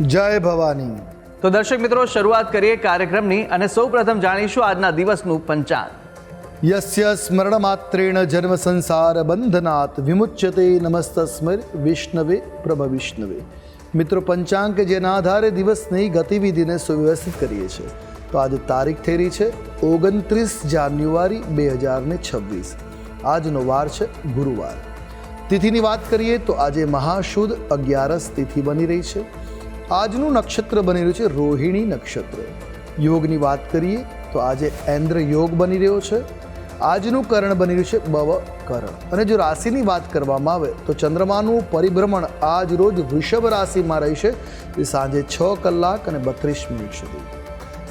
જય ભવાની. તો દર્શક મિત્રો શરૂઆત કરીએ કાર્યક્રમની અને સૌપ્રથમ જાણીશું આજના દિવસનું પંચાંગ. યસ્ય સ્મરણમાત્રેણ જન્મ સંસાર બંધનાત વિમુચ્યતે નમસ્તસ્મર વિષ્ણવે પ્રભ વિષ્ણવે. મિત્રો પંચાંગ કે જેના આધારે દિવસની ગતિવિધિને સુવ્યવસ્થિત કરીએ છીએ. તો આજે તારીખ થઈ રહી છે ઓગણત્રીસ જાન્યુઆરી બે હજાર ને છવ્વીસ. આજનો વાર છે ગુરુવાર. તિથિની વાત કરીએ તો આજે મહાશુદ્ધ અગિયારસ તિથિ બની રહી છે. આજનું નક્ષત્ર બની રહ્યું છે રોહિણી નક્ષત્ર. યોગની વાત કરીએ તો આજે એન્દ્ર યોગ બની રહ્યો છે. આજનું કરણ બની રહ્યું છે બવ કરણ. અને જો રાશિની વાત કરવામાં આવે તો ચંદ્રમાનું પરિભ્રમણ આજ રોજ વૃષભ રાશિમાં રહેશે. એ સાંજે છ કલાક અને બત્રીસ મિનિટ સુધી.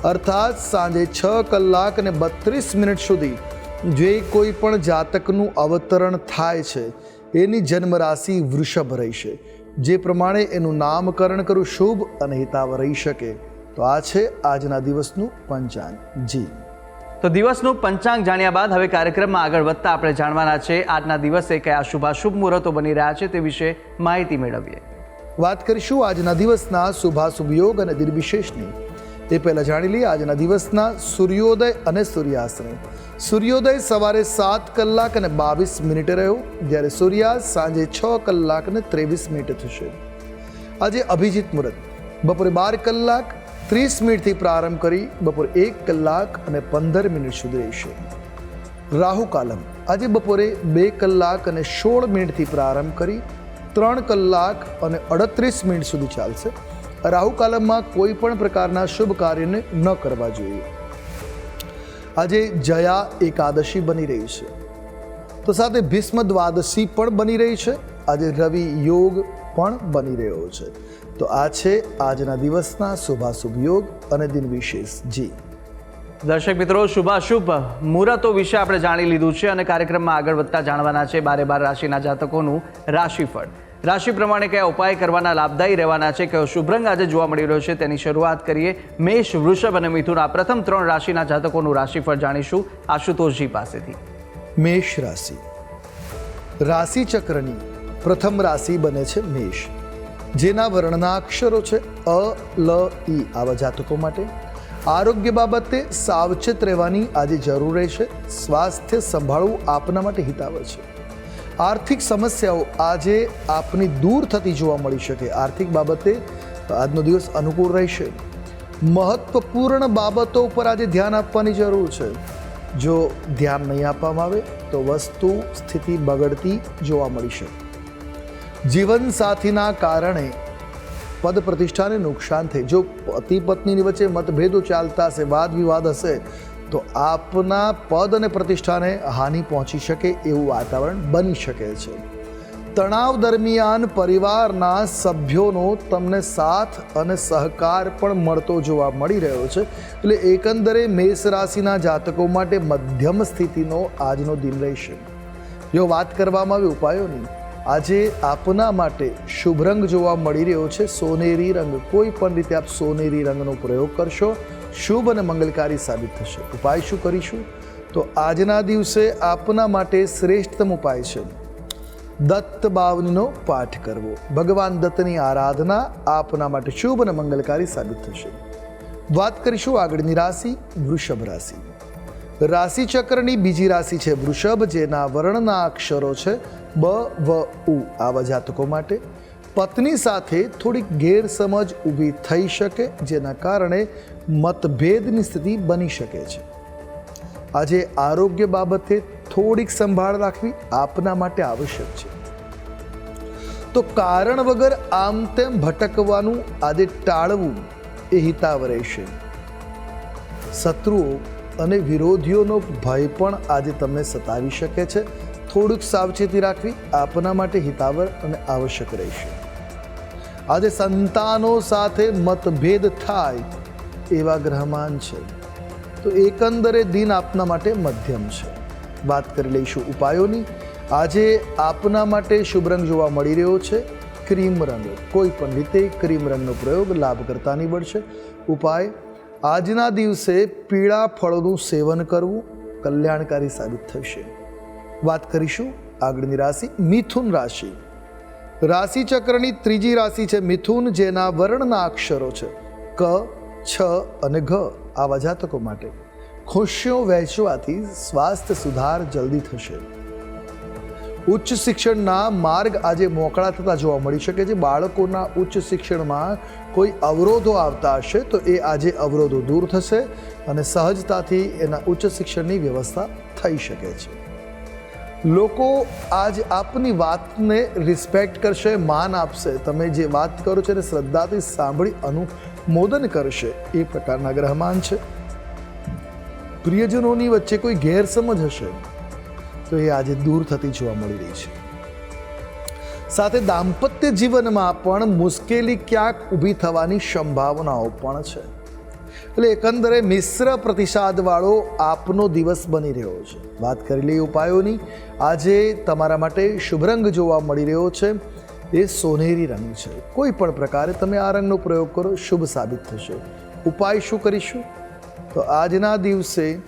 અર્થાત સાંજે છ કલાક અને બત્રીસ મિનિટ સુધી જે કોઈ પણ જાતકનું અવતરણ થાય છે, એની જન્મ રાશિ વૃષભ રહેશે. જે પ્રમાણે એનું નામકરણ કરવું શુભ અને હિતાવ રહી શકે. તો આ છે આજના દિવસનું પંચાંગ. જી. તો દિવસનું પંચાંગ જાણ્યા બાદ હવે કાર્યક્રમમાં આગળ વધતા આપણે જાણવાના છે આજના દિવસે કયા શુભાશુભ મુહૂર્તો બની રહ્યા છે તે વિશે માહિતી મેળવીએ. વાત કરીશું આજના દિવસના શુભાશુભ યોગ અને નિર્વિશેષની એ પહેલાં જાણી લઈએ, આજના દિવસના સૂર્યોદય અને સૂર્યાસ્તની. સૂર્યોદય સવારે સાત કલાક અને બાવીસ મિનિટે રહ્યો, જ્યારે સૂર્યાસ્ત સાંજે છ કલાક અને ત્રેવીસ મિનિટે થશે. આજે અભિજીત મુહૂર્ત. બપોરે બાર કલાક, ત્રીસ મિનિટથી પ્રારંભ કરી બપોરે એક કલાક અને પંદર મિનિટ સુધી રહેશે. રાહુ કાલમ. આજે બપોરે બે કલાક અને સોળ મિનિટથી પ્રારંભ કરી, ત્રણ કલાક અને અડત્રીસ મિનિટ સુધી ચાલશે. રાહુ કાલમમાં કોઈ પણ પ્રકારના શુભ કાર્યને ન કરવા જોઈએ. આજે જયા એકાદશી બની રહી છે. તો સાથે ભીષ્મ દ્વાદશી પણ બની રહી છે. આજે રવિ યોગ પણ બની રહ્યો છે. તો આ છે આજના દિવસના શુભાશુભ યોગ અને દિન વિશેષ. જી. દર્શક મિત્રો, શુભાશુભ મુહૂર્તો વિશે આપણે જાણી લીધું છે અને કાર્યક્રમમાં આગળ વધતા જાણવાના છે બારે બાર રાશિના જાતકોનું રાશિફળ. રાશિ પ્રમાણે કયા ઉપાય કરવાના લાભદાયી રહેવાના છે, કયો શુભરંગ આજે જોવા મળી રહ્યો છે તેની શરૂઆત કરીએ મેષ, વૃષભ અને મિથુન. આ પ્રથમ ત્રણ રાશિના જાતકોનું રાશિફળ જાણીશું આશુતોષજી પાસેથી. મેષ રાશિ. રાશિ ચક્રની પ્રથમ રાશિ બને છે મેષ, જેના વર્ણના અક્ષરો છે અ, લ ઈ આવા જાતકો માટે. આરોગ્ય બાબતે સાવચેત રહેવાની આજે જરૂર રહેશે. સ્વાસ્થ્ય સંભાળવું આપના માટે હિતાવહ છે. આર્થિક સમસ્યાઓ આજે આપની દૂર થતી જોવા મળી શકે આર્થિક બાબતે આજનો દિવસ અનુકૂળ રહેશે. મહત્વપૂર્ણ બાબતો ઉપર આજે ધ્યાન આપવાની જરૂર છે. જો ધ્યાન નહીં આપવામાં આવે, તો વસ્તુ સ્થિતિ બગડતી જોવા મળી શકે જીવનસાથીના કારણે પદ પ્રતિષ્ઠાને નુકસાન થઈ જો પતિ પત્નીની વચ્ચે મતભેદો ચાલતા હશે, વાદ વિવાદ હશે તો આપના પદ અને પ્રતિષ્ઠાને હાનિ પહોંચી શકે એવું વાતાવરણ બની શકે છે. તણાવ દરમિયાન પરિવારના સભ્યોનો તમને સાથ અને સહકાર પણ મળતો જોવા મળી રહ્યો છે. એટલે એકંદરે મેષ રાશિના જાતકો માટે મધ્યમ સ્થિતિનો આજનો દિન રહેશે. જો વાત કરવામાં આવે ઉપાયોની આજે આપના માટે શુભ રંગ જોવા મળી રહ્યો છે. સોનેરી રંગ, કોઈ પણ રીતે આપ સોનેરી રંગનો પ્રયોગ કરશો શુભ અને મંગલકારી સાબિત થશે. ઉપાય શું કરીશું? તો આજના દિવસે આપના માટે શ્રેષ્ઠતમ ઉપાય છે. દત્ત બાવનીનો પાઠ કરવો. ભગવાન દત્તની આરાધના આપના માટે શુભ અને મંગલકારી સાબિત થશે. વાત કરીશું આગળની રાશિ, વૃષભ રાશિ. રાશિચક્રની બીજી રાશિ છે વૃષભ, જેના વર્ણના અક્ષરો છે બ, વ, ઉ આવા જાતકો માટે. પત્ની સાથે થોડીક ગેરસમજ ઊભી થઈ શકે, જેના કારણે મતભેદની સ્થિતિ બની શકે છે. આજે આરોગ્ય બાબતે થોડીક સંભાળ રાખવી આપના માટે આવશ્યક છે. તો કારણ વગર આમ તેમ ભટકવાનું આજે ટાળવું એ હિતાવ રહેશે. શત્રુઓ અને વિરોધીઓનો ભય પણ આજે તમને સતાવી શકે છે. થોડુંક સાવચેતી રાખવી આપના માટે હિતાવર અને આવશ્યક રહેશે. આજે સંતાનો સાથે મતભેદ થાય એવા ગ્રહમાન છે. તો એકંદરે દિન આપના માટે મધ્યમ છે. વાત કરી લઈશું ઉપાયોની. આજે આપના માટે શુભ રંગ જોવા મળી રહ્યો છે. ક્રીમ રંગ. કોઈ પણ રીતે ક્રીમ રંગનો પ્રયોગ લાભ કરતા નીવડશે ઉપાય. આજના દિવસે પીળા ફળોનું સેવન કરવું કલ્યાણકારી સાબિત થશે. વાત કરીશું આગળની રાશિ મિથુન રાશિ. રાશિ ચક્રની ત્રીજી રાશિ છે મિથુન, જેના વર્ણના અક્ષરો છે ક છ અને ઘ આવા જાતકો માટે. ખુશીઓ વહેંચવાથી સ્વાસ્થ્ય સુધાર જલ્દી થશે. ઉચ્ચ શિક્ષણના માર્ગ આજે મોકળા થતા જોવા મળી શકે છે. બાળકોના ઉચ્ચ શિક્ષણમાં કોઈ અવરોધો આવતા હશે તો એ આજે અવરોધો દૂર થશે અને સહજતાથી એના ઉચ્ચ શિક્ષણની વ્યવસ્થા થઈ શકે છે. લોકો આજ આપની વાતને રિસ્પેક્ટ કરશે, માન આપશે. તમે જે વાત કરો છો એને શ્રદ્ધાથી સાંભળી અનુમોદન કરશે એ પ્રકારના ગ્રહમાન છે. પ્રિયજનોની વચ્ચે કોઈ ગેરસમજ હશે તો એ આજે દૂર થતી જોવા મળી રહી છે. સાથે દાંપત્ય જીવનમાં પણ મુશ્કેલી ક્યાંક ઊભી થવાની સંભાવનાઓ પણ છે. એટલે એકંદરે મિશ્ર પ્રતિસાદવાળો આપનો દિવસ બની રહ્યો છે. વાત કરી લઈએ ઉપાયોની. આજે તમારા માટે શુભ રંગ જોવા મળી રહ્યો છે. એ સોનેરી રંગ છે. કોઈ પણ પ્રકારે તમે આ રંગનો પ્રયોગ કરો, શુભ સાબિત થશે. ઉપાય શું કરીશું? તો આજના દિવસે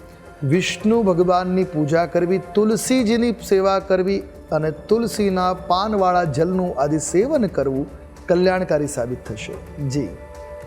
વિષ્ણુ ભગવાનની પૂજા કરવી, તુલસીજીની સેવા કરવી અને તુલસીના પાનવાળા જલનું આદિ સેવન કરવું કલ્યાણકારી સાબિત થશે. જી.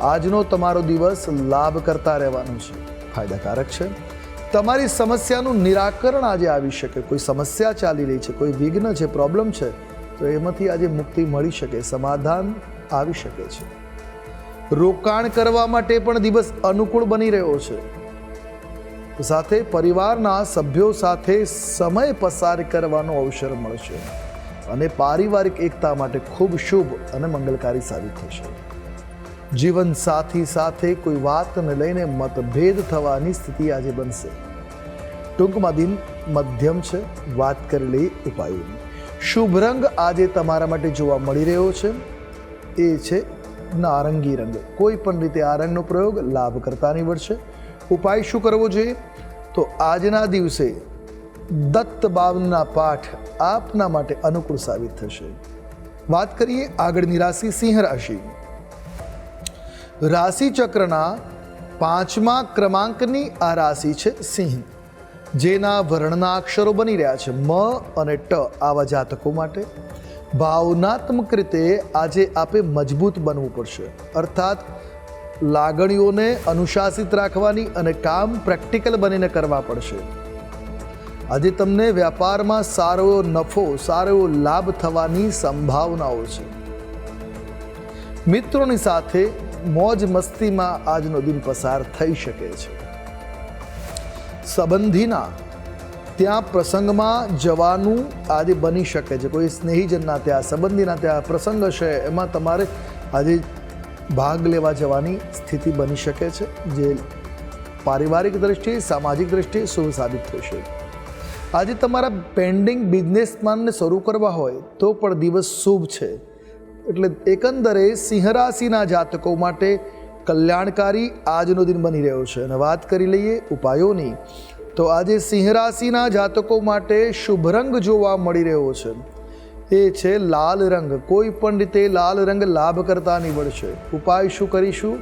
આજનો તમારો દિવસ લાભ કરતા રહેવાનો છે. ફાયદાકારક છે. તમારી સમસ્યાનું નિરાકરણ આજે આવી શકે. કોઈ સમસ્યા ચાલી રહી છે, કોઈ વિઘ્ન છે પ્રોબ્લેમ છે, તો એમાંથી આજે મુક્તિ મળી શકે, સમાધાન આવી શકે છે. રોકાણ કરવા માટે પણ દિવસ અનુકૂળ બની રહ્યો છે. સાથે પરિવારના સભ્યો સાથે સમય પસાર કરવાનો અવસર મળશે. અને પારિવારિક એકતા માટે ખૂબ શુભ અને મંગલકારી સાબિત થશે. જીવન સાથી સાથે કોઈ વાતને લઈને મતભેદ થવાની સ્થિતિ આજે બનશે. ટૂંકમાં દિન મધ્યમ છે, વાત કરી લઈ ઉપાયોની શુભ રંગ આજે તમારા માટે જોવા મળી રહ્યો છે. એ છે નારંગી રંગ. કોઈ પણ રીતે આ રંગનો પ્રયોગ લાભ કરતા નીવડશે ઉપાય શું કરવો જોઈએ? તો આજના દિવસે દત્ત બાવનના પાઠ આપના માટે અનુકૂળ સાબિત થશે. વાત કરીએ આગળની રાશિ સિંહ રાશિ રાશિ ચક્રના પાંચમા ક્રમાંકની આ રાશિ છે સિંહ. જેના વર્ણના અક્ષરો બની રહ્યા છે મ અને ટ આવા જાતકો માટે. ભાવનાત્મક રીતે આજે આપે મજબૂત બનવું પડશે. અર્થાત લાગણીઓને અનુશાસિત રાખવાની અને કામ પ્રેક્ટિકલ બનીને કરવા પડશે. આજે તમને વ્યાપારમાં સારો એવો નફો, સારો એવો લાભ થવાની સંભાવનાઓ છે. મિત્રોની સાથે મોજ મસ્તીમાં આજનો દિન પસાર થઈ શકે છે. સંબંધીના ત્યાં પ્રસંગમાં જવાનું આજે બની શકે છે. કોઈ સ્નેહીજનના ત્યાં, સંબંધીના ત્યાં પ્રસંગ હશે, એમાં તમારે આજે ભાગ લેવા જવાની સ્થિતિ બની શકે છે, જે પારિવારિક દ્રષ્ટિએ, સામાજિક દ્રષ્ટિએ શુભ સાબિત થશે. આજે તમારા પેન્ડિંગ બિઝનેસ પ્લાનને શરૂ કરવા હોય તો પણ દિવસ શુભ છે. એટલે એકંદરે સિંહરાશિના જાતકો માટે કલ્યાણકારી આજનો દિન બની રહ્યો છે. અને વાત કરી લઈએ ઉપાયોની, તો આજે સિંહરાશિના જાતકો માટે શુભ રંગ જોવા મળી રહ્યો છે. એ છે લાલ રંગ. કોઈ પણ રીતે લાલ રંગ લાભ કરતા નીવડશે. ઉપાય શું કરીશું?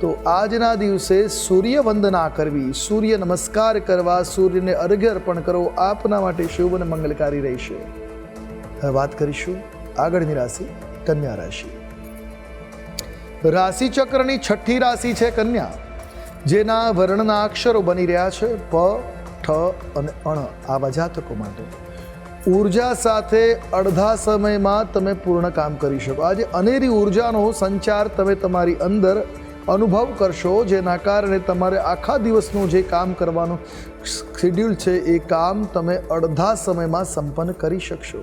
તો આજના દિવસે સૂર્ય વંદના કરવી. સૂર્ય નમસ્કાર કરવા, સૂર્યને અર્ઘ્ય અર્પણ કરવો આપના માટે શુભ અને મંગલકારી રહેશે. હવે વાત કરીશું આગળની રાશિ. કન્યા રાશિ. રાશિ ચક્રની છઠ્ઠી રાશિ છે કન્યા. જેના વર્ણના અક્ષરો બની રહ્યા છે પ, ઠ અને અણ આવા જાતકો માટે. ઊર્જા સાથે અડધા સમયમાં તમે પૂર્ણ કામ કરી શકો. આજે અનેરી ઉર્જાનો સંચાર તમે તમારી અંદર અનુભવ કરશો, જેના કારણે તમારે આખા દિવસનું જે કામ કરવાનું શેડ્યુલ છે એ કામ તમે અડધા સમયમાં સંપન્ન કરી શકશો.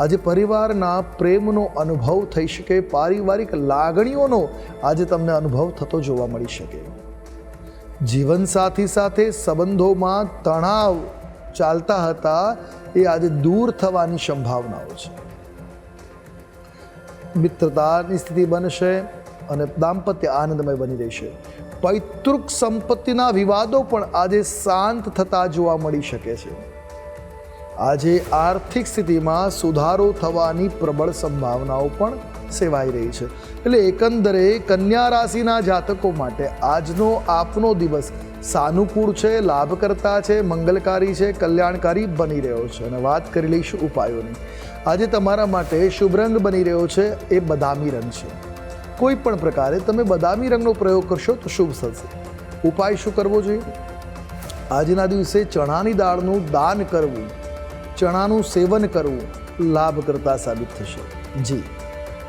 આજે પરિવારના પ્રેમનો અનુભવ થઈ શકે, પારિવારિક લાગણીઓનો આજે તમને અનુભવ થતો જોવા મળી શકે. જીવનસાથી સાથે સંબંધોમાં તણાવ ચાલતા હતા એ આજે દૂર થવાની સંભાવનાઓ છે. મિત્રતાની સ્થિતિ બનશે અને દાંપત્ય આનંદમય બની રહેશે. પૈતૃક સંપત્તિના વિવાદો પણ આજે શાંત થતા જોવા મળી શકે છે. આજે આર્થિક સ્થિતિમાં સુધારો થવાની પ્રબળ સંભાવનાઓ પણ સેવાઈ રહી છે. એટલે એકંદરે કન્યા રાશિના જાતકો માટે આજનો આપનો દિવસ સાનુકૂળ છે, લાભકર્તા છે, મંગલકારી છે, કલ્યાણકારી બની રહ્યો છે અને વાત કરી લઈશું ઉપાયોની. આજે તમારા માટે શુભ રંગ બની રહ્યો છે, એ બદામી રંગ છે. કોઈ પણ પ્રકારે તમે બદામી રંગનો પ્રયોગ કરશો તો શુભ થશે. ઉપાય શું કરવો જોઈએ? આજના દિવસે ચણાની દાળનું દાન કરવું. ચણાનું સેવન કરવું લાભકર્તા સાબિત થશે. જી.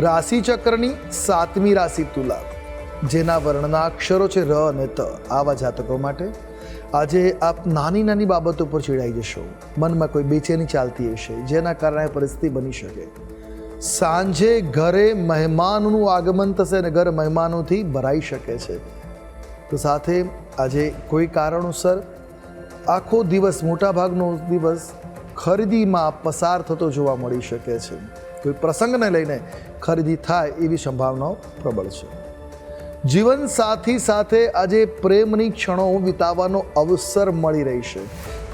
રાશિ ચક્રની સાતમી રાશિ તુલા. જેના વર્ણના અક્ષરો છે ર અને ત. આવા જાતકો માટે આજે આપ નાની નાની બાબતો પર ચીડાઈ જશો. મનમાં કોઈ બેચેની ચાલતી હશે, જેના કારણે પરિસ્થિતિ બની શકે. સાંજે ઘરે મહેમાનનું આગમન થશે અને ઘર મહેમાનોથી ભરાઈ શકે છે. તો સાથે આજે કોઈ કારણોસર આખો દિવસ મોટાભાગનો દિવસ ખરીદીમાં પસાર થતો જોવા મળી શકે છે. કોઈ પ્રસંગને લઈને ખરીદી થાય એવી સંભાવનાઓ પ્રબળ છે. જીવન સાથી સાથે આજે પ્રેમની ક્ષણો વિતાવવાનો અવસર મળી રહેશે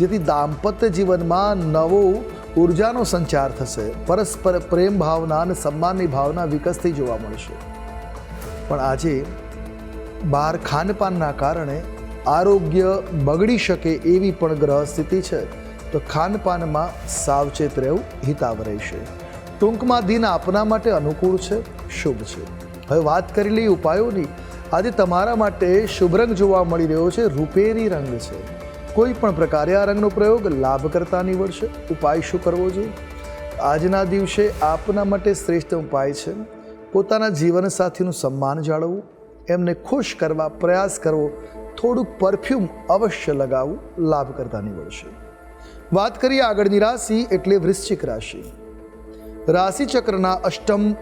જેથી દાંપત્ય જીવનમાં નવો ઉર્જાનો સંચાર થશે. પરસ્પર પ્રેમ ભાવના અને સન્માનની ભાવના વિકસતી જોવા મળશે. પણ આજે બહાર ખાનપાનના કારણે આરોગ્ય બગડી શકે એવી પણ ગ્રહ સ્થિતિ છે. તો ખાનપાનમાં સાવચેત રહેવું હિતાવ રહેશે. ટૂંકમાં દિન આપના માટે અનુકૂળ છે, શુભ છે. હવે વાત કરી લઈએ ઉપાયોની. આજે તમારા માટે શુભ રંગ જોવા મળી રહ્યો છે, રૂપેરી રંગ છે. કોઈ પણ પ્રકારે આ રંગનો પ્રયોગ લાભ કરતા નીવડશે ઉપાય શું કરવો જોઈએ? આજના દિવસે આપના માટે શ્રેષ્ઠ ઉપાય છે, પોતાના જીવનસાથીનું સન્માન જાળવવું, એમને ખુશ કરવા, પ્રયાસ કરવો, થોડુંક પરફ્યુમ અવશ્ય લગાવવું લાભ કરતા નીવડશે વાત કરીએ આગળની રાશિ એટલે વૃશ્ચિક રાશિ. રાશિ ચક્રના અષ્ટમ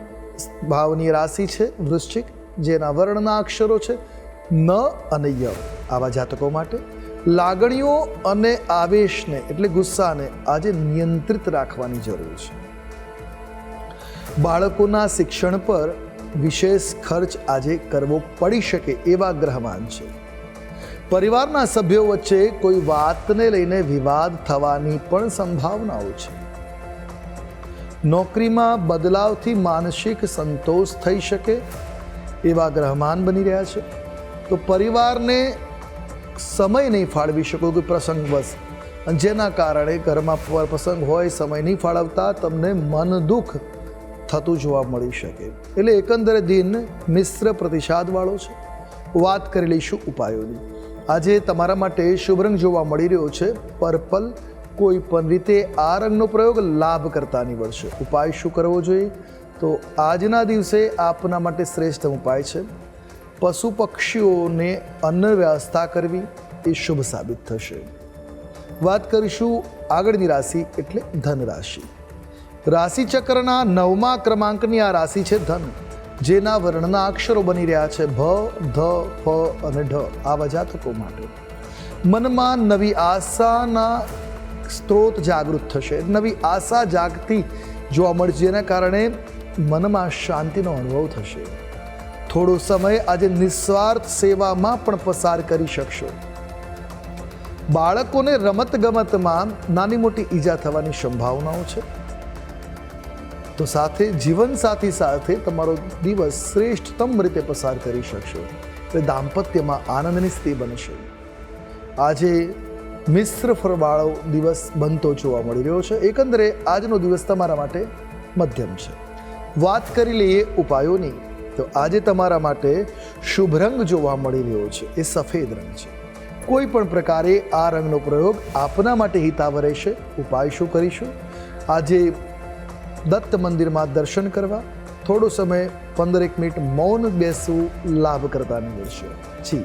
ભાવની રાશિ છે વૃશ્ચિક, જેના વર્ણના અક્ષરો છે ન અને ય. આવા જાતકો માટે લાગણીઓ અને આવેશને એટલે ગુસ્સાને આજે નિયંત્રિત રાખવાની જરૂર છે. બાળકોના શિક્ષણ પર વિશેષ ખર્ચ આજે કરવો પડી શકે એવા ગ્રહમાન છે. પરિવારના સભ્યો વચ્ચે કોઈ વાતને લઈને વિવાદ થવાની પણ સંભાવનાઓ છે. નોકરીમાં બદલાવથી માનસિક સંતોષ થઈ શકે એવા ગ્રહમાન બની રહ્યા છે. તો પરિવારને સમય નહીં ફાળવી શકો કોઈ પ્રસંગવશ જેના કારણે ઘરમાં પ્રસંગ હોય, સમય નહીં ફાળવતા તમને મન દુઃખ થતું જોવા મળી શકે. એટલે એકંદરે દિન મિશ્ર પ્રતિસાદવાળો છે. વાત કરી લઈશું ઉપાયોની. આજે તમારા માટે શુભ રંગ જોવા મળી રહ્યો છે. પર્પલ કોઈ પણ રીતે આ રંગનો પ્રયોગ લાભ કરતા નીવડશે. ઉપાય શું કરવો જોઈએ? તો આજના દિવસે આપના માટે શ્રેષ્ઠ ઉપાય છે. પશુ પક્ષીઓને અન્ન વ્યવસ્થા કરવી એ શુભ સાબિત થશે. વાત કરીશું આગળની રાશિ એટલે ધન રાશિ રાશિ ચક્રના નવમા ક્રમાંકની આ રાશિ છે ધન, જેના વર્ણના અક્ષરો બની રહ્યા છે ભ, ધ, ફ અને ઢ, આવા જાતકો માટે. મનમાં નવી આશાના સ્ત્રોત જાગૃત થશે. નવી આશા જાગતી જોવા મળશે, જેના કારણે મનમાં શાંતિનો અનુભવ થશે. થોડો સમય આજે નિસ્વાર્થ સેવામાં પણ પસાર કરી શકશો. બાળકોને રમત ગમતમાં નાની મોટી ઈજા થવાની સંભાવનાઓ છે. તો સાથે જીવનસાથી સાથે તમારો દિવસ શ્રેષ્ઠતમ રીતે પસાર કરી શકશો. એટલે દાંપત્યમાં આનંદની સ્થિતિ બનશે. આજે મિશ્ર ફરવાળો દિવસ બનતો જોવા મળી રહ્યો છે. એકંદરે આજનો દિવસ તમારા માટે મધ્યમ છે. વાત કરી લઈએ ઉપાયોની. તો આજે તમારા માટે શુભ રંગ જોવા મળી રહ્યો છે. એ સફેદ રંગ છે. કોઈ પણ પ્રકારે આ રંગનો પ્રયોગ આપના માટે હિતાવ રહેશે. ઉપાય શું કરીશું? આજે દત્ત મંદિરમાં દર્શન કરવા. થોડો સમય, પંદરેક મિનિટ મૌન બેસવું લાભ કરતા નીવડશે જી.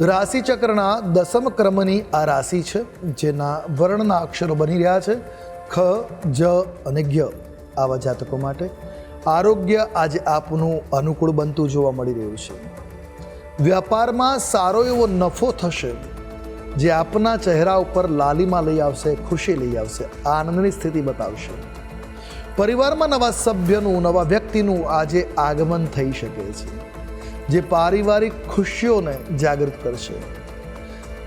રાશિ ચક્રના દસમ ક્રમની આ રાશિ છે, જેના વર્ણના અક્ષરો બની રહ્યા છે, ખ, જ અને જ્ઞ આવા જાતકો માટે આરોગ્ય આજે આપનું અનુકૂળ બનતું જોવા મળી રહ્યું છે. વ્યાપારમાં સારો એવો નફો થશે, જે આપના ચહેરા ઉપર લાલીમાં લઈ આવશે, ખુશી લઈ આવશે, આનંદની સ્થિતિ બતાવશે. પરિવારમાં નવા સભ્યનું, નવા વ્યક્તિનું આજે આગમન થઈ શકે છે. જે પારિવારિક ખુશીઓને જાગૃત કરશે.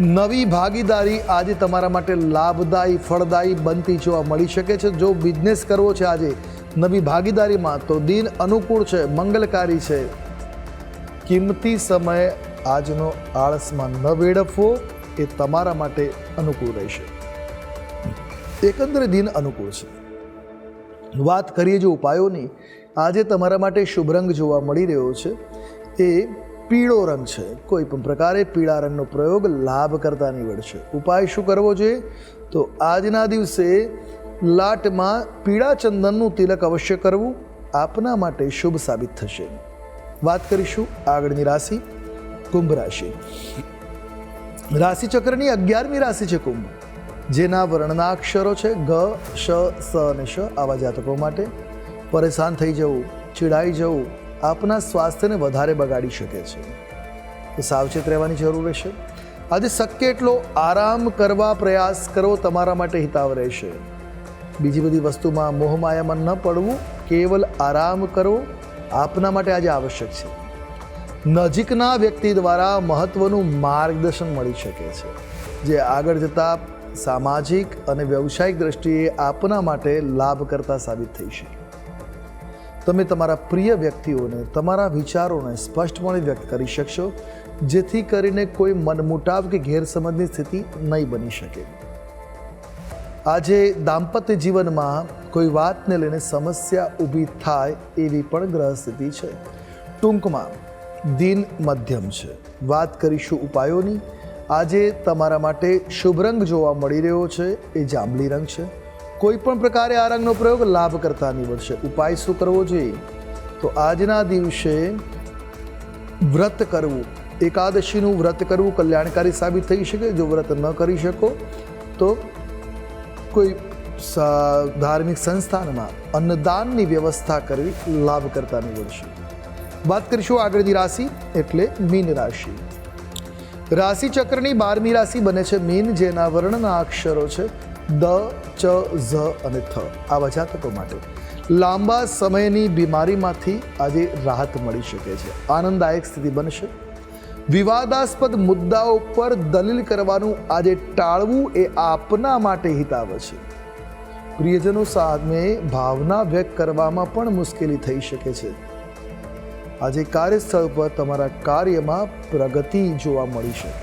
નવી ભાગીદારી આજે તમારા માટે લાભદાયી, ફળદાયી બનતી જોવા મળી શકે છે. જો બિઝનેસ કરવો છે આજે, નવી ભાગીદારીમાં તો દિન અનુકૂળ છે, મંગલકારી છે. કિંમતી સમય આજનો આળસમાં ન વેડફવો એ તમારા માટે અનુકૂળ રહેશે. એકંદરે દિન અનુકૂળ છે. વાત કરીએ જો ઉપાયોની, આજે તમારા માટે શુભ રંગ જોવા મળી રહ્યો છે. એ પીળો રંગ છે. કોઈ પણ પ્રકારે પીળા રંગનો પ્રયોગ લાભ કરતા નીવડશે. ઉપાય શું કરવો જોઈએ? તો આજના દિવસે લાટમાં પીળા ચંદનનું તિલક અવશ્ય કરવું આપના માટે શુભ સાબિત થશે. વાત કરીશું આગળની રાશિ, કુંભ રાશિ. રાશિચક્રની અગિયારમી રાશિ છે કુંભ. જેના વર્ણના અક્ષરો છે ગ, શ, સ અને શ આવા જાતકો માટે. પરેશાન થઈ જવું, ચીડાઈ જવું આપના સ્વાસ્થ્યને વધારે બગાડી શકે છે. તો સાવચેત રહેવાની જરૂર રહેશે. આજે શક્ય એટલો આરામ કરવા પ્રયાસ કરવો તમારા માટે હિતાવ રહેશે. બીજી બધી વસ્તુમાં મોહમાયામાં ન પડવું, કેવલ આરામ કરવો આપના માટે આજે આવશ્યક છે. નજીકના વ્યક્તિ દ્વારા મહત્વનું માર્ગદર્શન મળી શકે છે. જે આગળ જતાં સામાજિક અને વ્યવસાયિક દ્રષ્ટિએ આપના માટે લાભકર્તા સાબિત થઈ શકે. તમે તમારા પ્રિય વ્યક્તિઓને, તમારા વિચારોને સ્પષ્ટપણે વ્યક્ત કરી શકશો, જેથી કરીને કોઈ મનમુટાવ કે ગેરસમજની સ્થિતિ નહીં બની શકે. આજે દાંપત્ય જીવનમાં કોઈ વાતને લઈને સમસ્યા ઊભી થાય એવી પણ ગ્રહ સ્થિતિ છે. ટૂંકમાં, દિન મધ્યમ છે. વાત કરીશું ઉપાયોની. આજે તમારા માટે શુભ રંગ જોવા મળી રહ્યો છે. એ જાંબલી રંગ છે. કોઈ પણ પ્રકારે આ રંગનો પ્રયોગ લાભ કરતા નીવડશે ઉપાય શું કરવો જોઈએ. તો આજના દિવસે વ્રત કરવું, એકાદશીનું વ્રત કરવું કલ્યાણકારી સાબિત થઈ શકે, જો વ્રત ન કરી શકો, તો કોઈ ધાર્મિક સંસ્થાનમાં અન્નદાનની વ્યવસ્થા કરવી લાભકર્તા નીવડશે વાત કરીશું આગળની રાશિ, એટલે મીન રાશિ. રાશિ ચક્રની બારમી રાશિ બને છે મીન, જેના વર્ણના અક્ષરો છે દ, ચ, ઝ અને થ આવા જાતકો માટે. લાંબા સમયની બીમારીમાંથી આજે રાહત મળી શકે છે. આનંદદાયક સ્થિતિ બનશે. વિવાદાસ્પદ મુદ્દાઓ પર દલીલ કરવાનું આજે ટાળવું એ આપના માટે હિતાવ છે. પ્રિયજનો સામે ભાવના વ્યક્ત કરવામાં પણ મુશ્કેલી થઈ શકે છે. આજે કાર્યસ્થળ પર તમારા કાર્યમાં પ્રગતિ જોવા મળી શકે.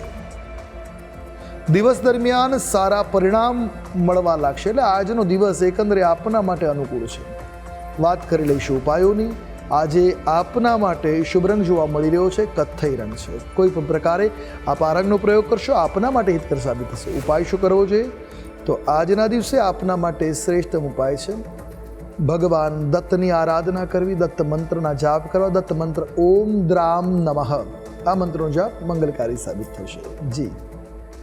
દિવસ દરમિયાન સારા પરિણામ મળવા લાગશે એટલે આજનો દિવસ એકંદરે આપના માટે અનુકૂળ છે. વાત કરી લઈશું ઉપાયોની. આજે આપના માટે શુભ રંગ જોવા મળી રહ્યો છે, કથ્થઈ રંગ છે. કોઈ પણ પ્રકારે આપ આ રંગનો પ્રયોગ કરશો, આપના માટે હિતકર સાબિત થશે. ઉપાય શું કરવો જોઈએ? તો આજના દિવસે આપના માટે શ્રેષ્ઠ ઉપાય છે. ભગવાન દત્તની આરાધના કરવી, દત્ત મંત્રના જાપ કરવા, દત્ત મંત્ર ઓમ દ્રામ નમઃ. આ મંત્રનો જાપ મંગલકારી સાબિત થશે. જી.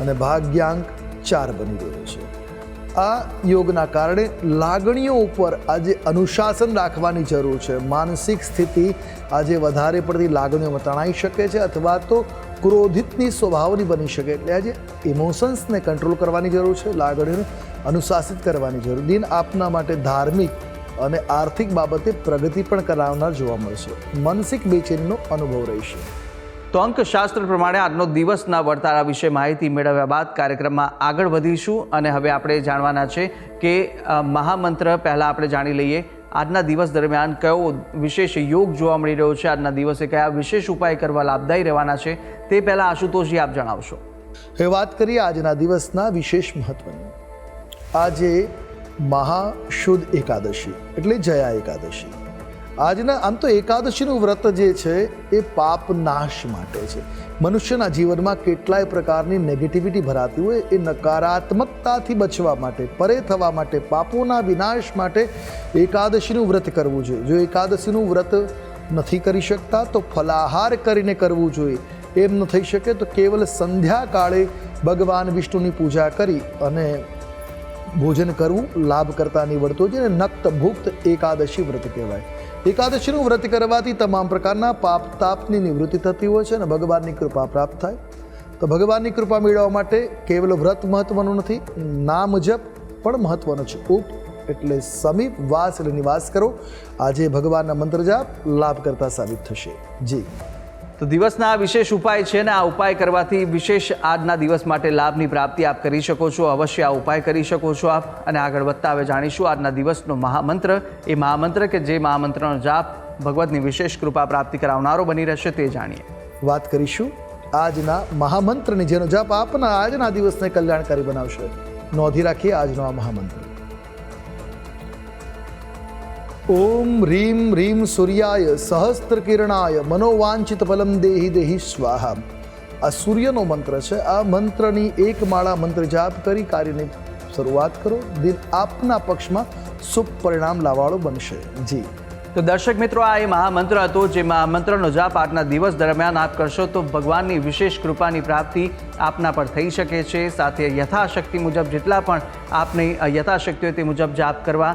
અને ભાગ્યાંક ચાર બની રહ્યો છે. આ યોગના કારણે લાગણીઓ ઉપર આજે અનુશાસન રાખવાની જરૂર છે. માનસિક સ્થિતિ આજે વધારે પડતી લાગણીઓમાં તણાઈ શકે છે અથવા તો ક્રોધિતની સ્વભાવની બની શકે એટલે આજે ઇમોશન્સને કંટ્રોલ કરવાની જરૂર છે, લાગણીઓને અનુશાસિત કરવાની જરૂર દિન આપના માટે ધાર્મિક અને આર્થિક બાબતે પ્રગતિ પણ કરાવનાર જોવા મળશે. માનસિક બેચેનીનો અનુભવ રહેશે. તો અંકશાસ્ત્ર પ્રમાણે આજનો દિવસના વર્તારા વિશે માહિતી મેળવ્યા બાદ કાર્યક્રમમાં આગળ વધીશું અને હવે આપણે જાણવાના છે કે મહામંત્ર પહેલાં આપણે જાણી લઈએ. આજના દિવસ દરમિયાન કયો વિશેષ યોગ જોવા મળી રહ્યો છે? આજના દિવસે કયા વિશેષ ઉપાય કરવા લાભદાયી રહેવાના છે? તે પહેલાં આશુતોષજી આપ જણાવશો. હવે વાત કરીએ આજના દિવસના વિશેષ મહત્વની. આજે મહાશુદ્ધ એકાદશી એટલે જયા એકાદશી. આજના આમ તો એકાદશીનું વ્રત જે છે, એ પાપ નાશ માટે છે. મનુષ્યના જીવનમાં કેટલાય પ્રકારની નેગેટિવિટી ભરાતી હોય, એ નકારાત્મકતાથી બચવા માટે, પરે થવા માટે, પાપોના વિનાશ માટે એકાદશીનું વ્રત કરવું જોઈએ. જો એકાદશીનું વ્રત નથી કરી શકતા, તો ફલાહાર કરીને કરવું જોઈએ. એમ ન થઈ શકે તો કેવલ સંધ્યાકાળે ભગવાન વિષ્ણુની પૂજા કરી અને ભોજન કરવું લાભ કરતા નીવડતો છે અને નક્ત ભુક્ત એકાદશી વ્રત કહેવાય. એકાદશીનું વ્રત કરવાથી તમામ પ્રકારના પાપ તાપની નિવૃત્તિ થતી હોય છે અને ભગવાનની કૃપા પ્રાપ્ત થાય. તો ભગવાનની કૃપા મેળવવા માટે કેવલ વ્રત મહત્વનું નથી, નામ જપ પણ મહત્ત્વનું છે. ઉપ એટલે સમીપ વાસ એટલે નિવાસ કરો. આજે ભગવાનના મંત્ર જાપ લાભ સાબિત થશે. જી. તો દિવસના આ વિશેષ ઉપાય છે ને આ ઉપાય કરવાથી વિશેષ આજના દિવસ માટે લાભની પ્રાપ્તિ આપ કરી શકો છો, અવશ્ય આ ઉપાય કરી શકો છો આપ. અને આગળ વધતા હવે જાણીશું આજના દિવસનો મહામંત્ર. એ મહામંત્ર કે જે મહામંત્રનો જાપ ભગવતની વિશેષ કૃપા પ્રાપ્તિ કરાવનારો બની રહેશે તે જાણીએ. વાત કરીશું આજના મહામંત્રની, જેનો જાપ આપના આજના દિવસને કલ્યાણકારી બનાવશે. નોંધી રાખીએ આજનો આ મહામંત્ર. ઓમ રીમ રીમ સૂર્યાય સહસ્ત્ર કિરણાય મનોવાંછિત ફલમ દેહી દેહી સ્વાહા આ સૂર્યનો મંત્ર છે આ મંત્રની એક માળા મંત્ર જાપ કરી કાર્યની શરૂઆત કરો દિન આપના પક્ષમાં શુભ પરિણામ લાવવાળો બનશે જી તો દર્શક મિત્રો, આ એ મહામંત્ર હતો જેમાં મંત્રનો જાપ આજના દિવસ દરમિયાન આપ કરશો તો ભગવાનની વિશેષ કૃપાની પ્રાપ્તિ આપના પર થઈ શકે છે. સાથે યથાશક્તિ મુજબ જેટલા પણ આપની યથાશક્તિ હોય તે મુજબ જાપ કરવા